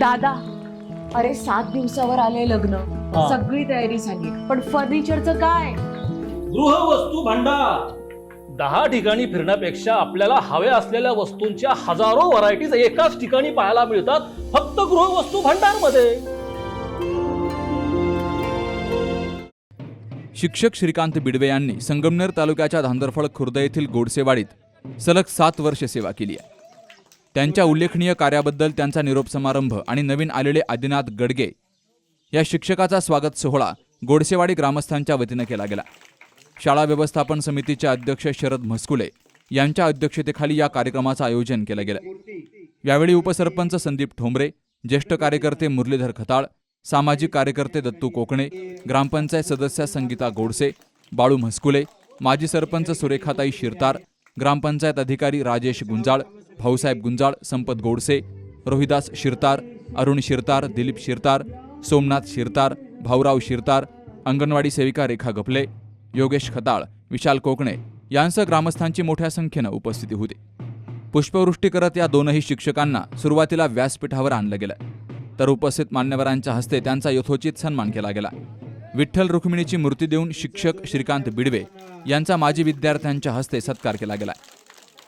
दादा अरे सात दिवसावर आले लग्न. हा. सगळी तयारी झाली. पण फर्निचरचं काय? गृहवस्तू भांडार. दहा ठिकाणी फिरण्यापेक्षा आपल्याला हव्या असलेल्या वस्तूंच्या हजारो व्हरायटीज एकाच ठिकाणी पाहायला मिळतात फक्त गृहवस्तू भांडारमध्ये शिक्षक श्रीकांत बिडवे यांनी संगमनेर तालुक्याच्या धांदरफळ खुर्द येथील गोडसेवाडीत सलग सात वर्ष सेवा केली आहे. त्यांच्या उल्लेखनीय कार्याबद्दल त्यांचा निरोप समारंभ आणि नवीन आलेले आदिनाथ गडगे या शिक्षकाचा स्वागत सोहळा गोडसेवाडी ग्रामस्थांच्या वतीनं केला गेला. शाळा व्यवस्थापन समितीचे अध्यक्ष शरद म्हस्कुले यांच्या अध्यक्षतेखाली या कार्यक्रमाचं आयोजन केलं गेलं. यावेळी उपसरपंच संदीप ठोंबरे ज्येष्ठ कार्यकर्ते मुरलीधर खताळ सामाजिक कार्यकर्ते दत्तू कोकणे ग्रामपंचायत सदस्या संगीता गोडसे बाळू म्हस्कुले माजी सरपंच सुरेखाताई शिरतार ग्रामपंचायत अधिकारी राजेश गुंजाळ भाऊसाहेब गुंजाळ संपत गोडसे रोहिदास शिरतार अरुण शिरतार दिलीप शिरतार सोमनाथ शिरतार भाऊराव शिरतार अंगणवाडी सेविका रेखा गपले योगेश खताळ विशाल कोकणे यांसह ग्रामस्थांची मोठ्या संख्येनं उपस्थिती होती. पुष्पवृष्टी करत या दोनही शिक्षकांना सुरुवातीला व्यासपीठावर आणलं गेलं तर उपस्थित मान्यवरांच्या हस्ते त्यांचा यथोचित सन्मान केला गेला. विठ्ठल रुक्मिणीची मूर्ती देऊन शिक्षक श्रीकांत बिडवे यांचा माजी विद्यार्थ्यांच्या हस्ते सत्कार केला गेला.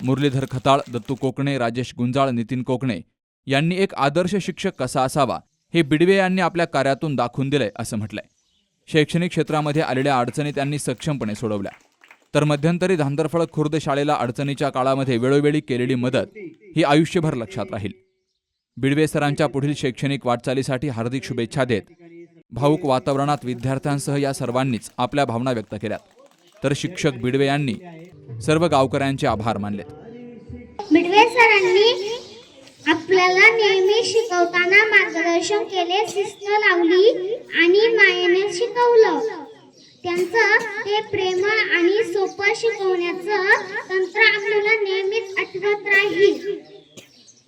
मुरलीधर खताळ दत्तू कोकणे राजेश गुंजाळ नितीन कोकणे यांनी एक आदर्श शिक्षक कसा असावा हे बिडवे यांनी आपल्या कार्यातून दाखवून दिलंय असं म्हटलंय. शैक्षणिक क्षेत्रामध्ये आलेल्या अडचणी त्यांनी सक्षमपणे सोडवल्या. तर मध्यंतरी धांदरफळ खुर्द शाळेला अडचणीच्या काळामध्ये वेळोवेळी केलेली मदत ही आयुष्यभर लक्षात राहील. बिडवे सरांच्या पुढील शैक्षणिक वाटचालीसाठी हार्दिक शुभेच्छा देत भाऊक वातावरणात विद्यार्थ्यांसह या सर्वांनीच आपल्या भावना व्यक्त केल्यात. तर शिक्षक बिडवे यांनी सर्व गावकऱ्यांचे आभार मानलेत. मिडवे सरांनी आपल्याला नेहमी शिकवताना मार्गदर्शन केले शिस्त लावली आणि मायेने शिकवलं. त्यांचं ते प्रेमळ आणि सोपं शिकवण्याचं तंत्र आपल्याला नेहमीच आठवत राहील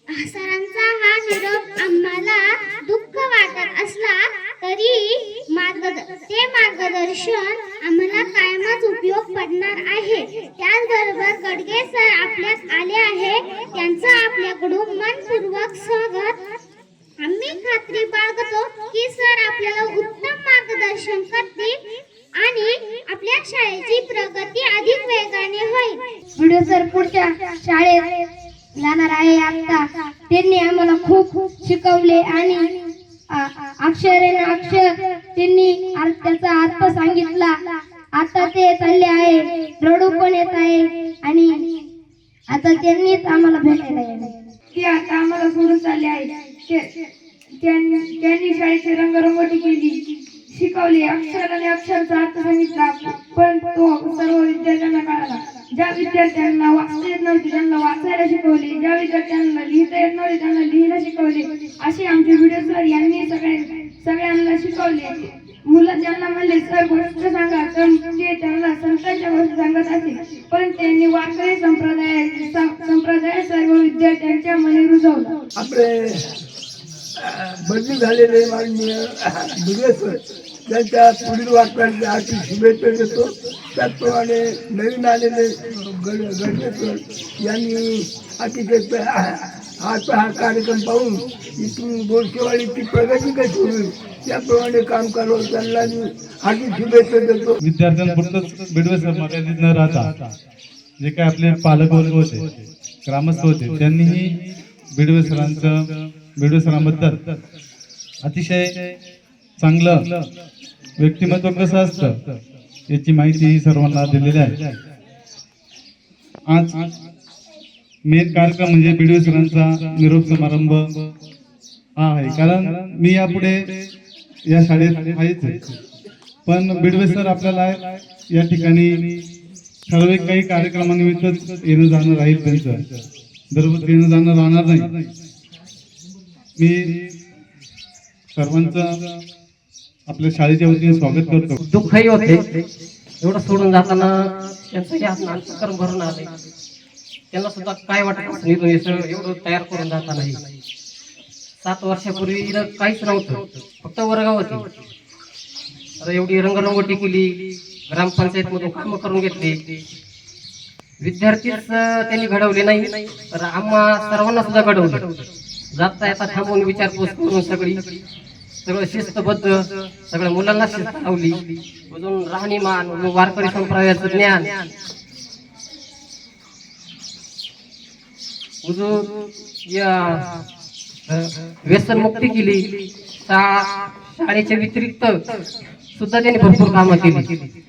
सरांचा हा निरोप आम्हाला दुःख वाटत असला तरी मार्गद ते मार्गदर्शन आम्हाला कायमच उपयोग पडणार आहे त्याचबरोबर गडगे सर आपल्यात आले आहे त्यांचं आपल्याकडून मनपूर्वक स्वागत बाळगतो की सर आपल्याला उत्तम मार्गदर्शन करतील आणि आपल्या शाळेची प्रगती अधिक वेगाने होईल. व्हिडिओ सर पुढच्या शाळेत जाणार आहे आता त्यांनी आम्हाला खूप शिकवले आणि अ- अक्षरेन अक्षर त्यांनी त्याचा अर्थ सांगितला. आता ते चालले आहे रडू पण येत आहे आणि आता त्यांनीच आम्हाला भेटायला येणार. ते आता आम्हाला सोडून चालले आहे त्यांनी त्यांनी शाळेची रंगरंगोटी केली. शिकवली अक्षर आणि अक्षरचा अर्थ सांगितला. पण तो सर्व विद्यार्थ्यांना कळाला. ज्या विद्यार्थ्यांना वाचता येत नव्हते त्यांना वाचायला शिकवले. ज्या विद्यार्थ्यांना लिहिता येत नव्हते त्यांना लिहायला शिकवले. असे आमचे व्हिडिओ सर यांनी सगळे सगळ्यांना शिकवले. मुलं त्यांना म्हणले सर गोष्ट सांगा तर ते त्यांना संतांच्या गोष्टी सांगत असे. पण त्यांनी वारकरी संप्रदाय संप्रदाय सर्व विद्यार्थ्यांच्या मनी रुजवला. बदली झालेले माननीय बिर्वेश्वर त्यांच्या पुढील वाटचालीची आर्थिक शुभेच्छा देतो. त्याचप्रमाणे नवीन आलेले गड गडकेश्वर यांनी अतिशय आजचा हा कार्यक्रम पाहून इथून गोडसेवाडीची प्रगती कशी होईल त्याप्रमाणे काम करावं त्यांना मी हार्दिक शुभेच्छा देतो. विद्यार्थ्यांपुरतंच बिडवेसर मर्यादित न राहता जे काय आपले पालक वर्ग होते ग्रामस्थ होते त्यांनीही बिडवे सरांचं बिडवे सरांबद्दल अतिशय चांगलं व्यक्तिमत्व कसं असतं याची माहिती सर्वांना दिलेली आहे. आज मेन कार्यक्रम म्हणजे बीडीओ सरांचा निरोप समारंभ हा आहे. कारण मी यापुढे या शाळेत आहेच. आहे. पण बिडवे सर आपल्याला या ठिकाणी ठराविक काही कार्यक्रमानिमित्तच येणं जाणं राहील त्यांचं. दररोज येणं जाणं राहणार नाही. मी सर्वांचं आपल्या शाळेच्या वतीने स्वागत करतो. दुःखही होते. एवढं सोडून जाताना त्यांचं अंतकरण भरून आले त्यांना सुद्धा काय वाटत एवढं तयार करून जाता नाही सात वर्षापूर्वी काहीच नव्हतं फक्त वर्गावरती आता एवढी रंगरंगोटी केली ग्रामपंचायत मधून कामं करून घेतली. विद्यार्थीच त्यांनी घडवले नाही तर आम्हा सर्वांना सुद्धा घडवलं. जाता येता थांबून विचारपूस करून सगळी. सगळं शिस्तबद्ध सगळ्या मुलांना शिस्त लावली. अजून राहणीमान वारकरी संप्रदायाचं ज्ञान. अजून या व्यसन व्यसनमुक्ती केली. शा- शाळेच्या व्यतिरिक्त सुद्धा त्यांनी भरपूर कामं केली.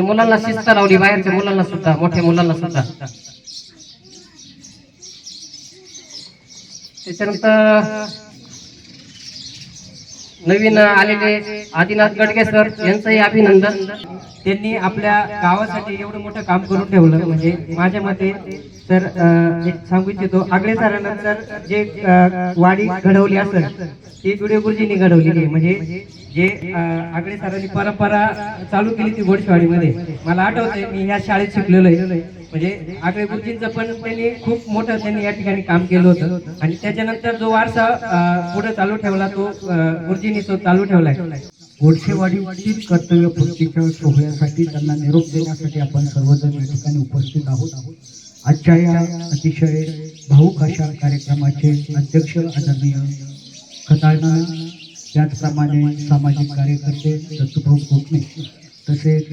मुलांना शिस्त लावली बाहेरच्या मुलांना सुद्धा मोठ्या मुलांना सुद्धा. त्याच्यानंतर नवीन आलेले आदिनाथ गडगे सर यांचंही अभिनंदन. त्यांनी आपल्या गावासाठी एवढं मोठं काम करून ठेवलं. म्हणजे माझ्या मते तर एक सांगू इच्छितो आगळे सरानंतर जे वाडी घडवली असेल ती दुडे गुरुजींनी घडवलेली आहे. म्हणजे जे आगळे सरांनी परंपरा चालू केली ती घोडशेवाडीमध्ये मला आठवतंय मी ह्या शाळेत शिकलेलो आहे म्हणजे आगळे गुरुजींचं पण त्यांनी खूप मोठं त्यांनी या ठिकाणी काम केलं होतं. आणि त्याच्यानंतर जो वारसा पुढे चालू ठेवला तो गुरुजींनी तो चालू ठेवलाय. गोडसेवाडीतील कर्तव्य पूर्तीच्या सोहळ्यासाठी त्यांना निरोप देण्यासाठी आपण सर्वजण या ठिकाणी उपस्थित आहोत. आजच्या या अतिशय भाऊक अशा कार्यक्रमाचे अध्यक्ष आदरणीय खताळना त्याचप्रमाणे सामाजिक कार्यकर्ते दत्तभाऊ कोकणे तसेच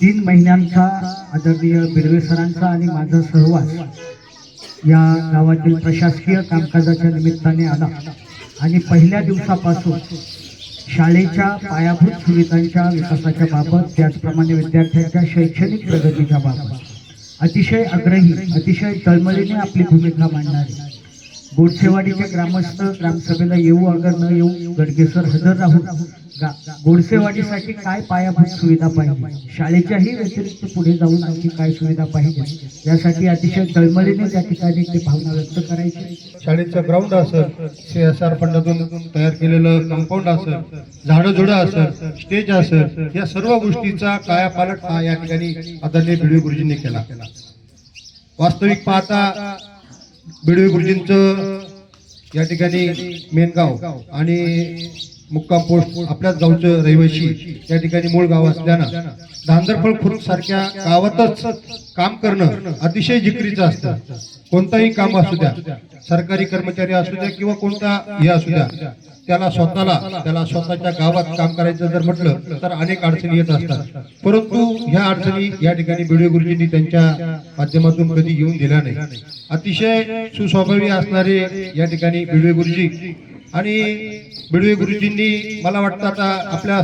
तीन महिन्यांचा आदरणीय बिडवे सरांचा आणि माझा सहवास या गावातील प्रशासकीय कामकाजाच्या निमित्ताने आला. आणि पहिल्या दिवसापासून शाळेच्या पायाभूत सुविधांच्या विकासाच्या बाबत त्याचप्रमाणे विद्यार्थ्यांच्या शैक्षणिक प्रगतीच्या बाबत अतिशय आग्रही अतिशय तळमळीने आपली भूमिका मांडणारी गोडसेवाडीचे ग्रामस्थ ग्रामसभेला येऊ अगर न येऊ गडगेसर हजर राहून गोडसेवाडीसाठी काय पायाभूत सुविधा पाहिजे? शाळेच्याही व्यतिरिक्त पुढे जाऊन आणखी काय सुविधा पाहिजे? यासाठी अतिशय तळमळीने त्या ठिकाणी ते भावना व्यक्त करायची. शाळेचं ग्राउंड असं सी एस आर फंडातून तयार केलेलं कंपाऊंड असं झाडं झुडं असं स्टेज असं या सर्व गोष्टीचा कायापालट हा या ठिकाणी आदरणीय बिडवे गुरुजींनी केला. वास्तविक पाहता बिडवे गुरुजींचं या ठिकाणी मेनगाव आणि मुक्काम पोस्ट आपल्याच गावचं रहिवाशी या ठिकाणी मूळ गाव असल्यानं धांदरफळ खुर्द सारख्या गावातच काम करणं अतिशय जिकरीचं असतं. कोणताही काम असू द्या सरकारी कर्मचारी असू द्या किंवा कोणता हे असू द्या त्याला स्वतःला त्याला स्वतःच्या गावात काम करायचं जर म्हटलं तर अनेक अडचणी येत असतात. परंतु ह्या अडचणी या ठिकाणी बिडवे गुरुजींनी त्यांच्या माध्यमातून कधी येऊन दिल्या नाही अतिशय सुस्वभावी असणारे या ठिकाणी बिडवे गुरुजी आणि बिडवे गुरुजींनी मला वाटतं आता आपल्या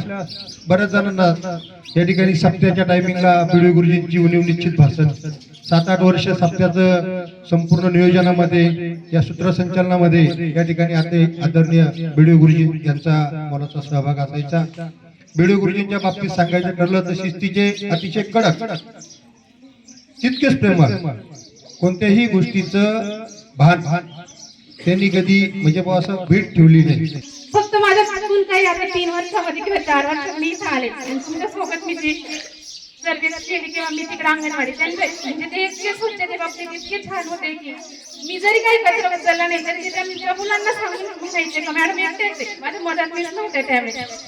बऱ्याच जणांना या ठिकाणी सप्त्याच्या टायमिंगला बिडवे गुरुजींची उणीव निश्चित भाषण सात आठ वर्ष सप्त्याचं संपूर्ण नियोजनामध्ये या सूत्रसंचालनामध्ये या ठिकाणी आता आदरणीय बिडवे गुरुजी यांचा मोलाचा सहभाग असायचा. बिडवे गुरुजींच्या बाबतीत सांगायचं ठरलं तर शिस्तीचे अतिशय कडक तितकेच प्रेम कोणत्याही गोष्टीचं भान त्यांनी कधी म्हणजे बुवा असं भीट ठेवली नाही. फक्त माझ्या स्कूल काही आता तीन वर्षामध्ये किंवा चार वर्षामध्ये इथं आले. तुमच्यासोबत मी जी सर्व्हिस केली किंवा मी तिकडे अंगणवाडी त्यांचे म्हणजे ते इतके स्वच्छते बाबतीत इतके छान होते की मी जरी काही कचरा उचलला नाही तरी ते त्यांच्या मुलांना सांगून म्हणायचे का मॅडम एकटेच. माझ्या मदत मीच नव्हते त्यावेळेस.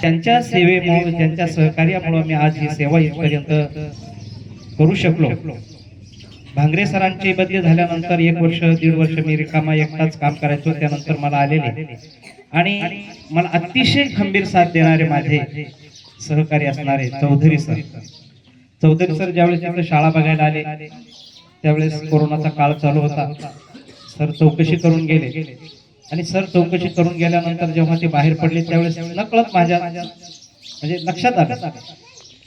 त्यांच्या सेवेमुळे त्यांच्या सहकार्यामुळे मी आज ही सेवा इथपर्यंत करू शकलो. भांगरे सरांची बदली झाल्यानंतर एक वर्ष दीड वर्ष मी रिकामा एकटाच काम करायचो त्यानंतर मला आलेले. आणि मला अतिशय खंबीर साथ देणारे माझे सहकारी असणारे चौधरी सर. चौधरी सर ज्यावेळेस तिकडे शाळा बघायला आले त्यावेळेस कोरोनाचा काळ चालू होता. सर चौकशी करून गेले. आणि सर चौकशी करून गेल्यानंतर जेव्हा ते बाहेर पडले त्यावेळेस नकळत माझ्या म्हणजे लक्षात आलं.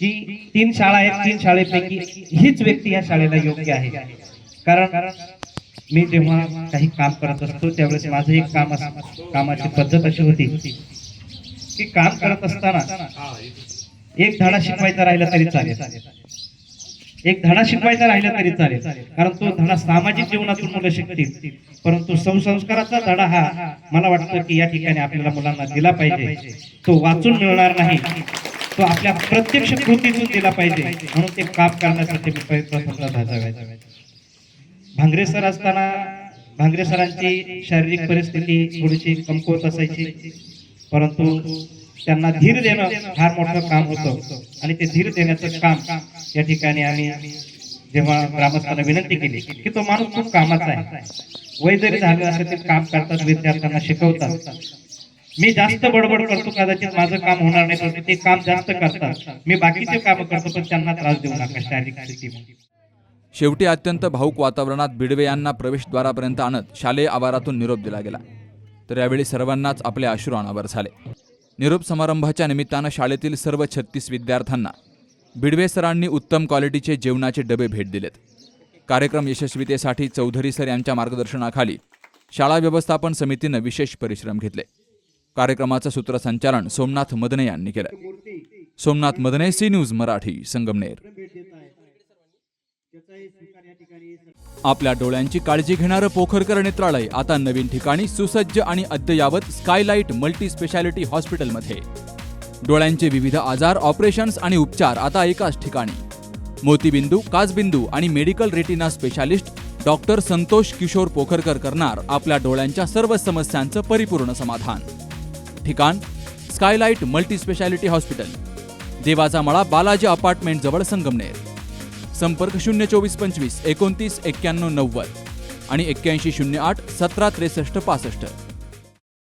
की तीन शाळा आहेत तीन शाळेपैकी हीच व्यक्ती या शाळेला योग्य आहे. कारण मी जेव्हा काही काम करत असतो त्यावेळेस माझं एक काम कामाची पद्धत अशी होती की काम करत असताना एक धडा शिकवायचा राहिला तरी चालेल. एक धडा शिकवायचा राहिला तरी चालेल. कारण तो धडा सामाजिक जीवनातून मुलं शिकतील. परंतु संस्काराचा धडा हा मला वाटतं की या ठिकाणी आपल्याला मुलांना दिला पाहिजे. तो वाचून मिळणार नाही. तो आपल्या प्रत्यक्ष कृतीतून दिला पाहिजे म्हणून ते काम करण्यासाठी मी प्रयत्न समजा भांगरे सर असताना भांगरे सरांची शारीरिक परिस्थिती थोडीशी कमकुवत असायची. परंतु त्यांना धीर देणं फार मोठं काम होतं. आणि ते धीर देण्याचं काम या ठिकाणी आम्ही जेव्हा ग्रामस्थांना विनंती केली की तो माणूस खूप कामाचा आहे. वय जरी झालं असेल ते काम करतात विद्यार्थ्यांना शिकवतात. मी जास्त बडबड करतो कदाचित माझं काम होणार नाही पण ते काम जास्त करतात. मी बाकीचे काम करतो पण त्यांना त्रास देऊ नका शारीरिक शेवटी अत्यंत भाऊक वातावरणात बिडवे यांना प्रवेशद्वारापर्यंत आणत शालेय आवारातून निरोप दिला गेला. तर यावेळी सर्वांनाच आपले अश्रू अनावर झाले. निरोप समारंभाच्या निमित्तानं शाळेतील सर्व छत्तीस विद्यार्थ्यांना बिडवे सरांनी उत्तम क्वालिटीचे जेवणाचे डबे भेट दिलेत. कार्यक्रम यशस्वीतेसाठी चौधरी सर यांच्या मार्गदर्शनाखाली शाळा व्यवस्थापन समितीनं विशेष परिश्रम घेतले. कार्यक्रमाचं सूत्रसंचालन सोमनाथ मदने यांनी केलं. Somnath Madane C news Marathi Sangamner. आपल्या डोळ्यांची काळजी घेणारं पोखरकर नेत्रालय आता नवीन ठिकाणी सुसज्ज आणि अद्ययावत स्कायलाइट मल्टी स्पेशालिटी हॉस्पिटलमध्ये. डोळ्यांचे विविध आजार ऑपरेशन्स आणि उपचार आता एकाच ठिकाणी. मोतीबिंदू काचबिंदू आणि medical retina specialist doctor Santosh Kishor Pokharkar करणार आपल्या डोळ्यांच्या सर्व समस्यांचं परिपूर्ण समाधान. ठिकाण स्कायलाइट मल्टी स्पेशालिटी हॉस्पिटल देवाचा मळा बालाजी अपार्टमेंट जवळ संगमनेर. संपर्क शून्य चोवीस पंचवीस एकोणतीस एक्क्याण्णव नव्वद आणि एक्क्याऐंशी शून्य आठ सतरा त्रेसष्ट पासष्ट.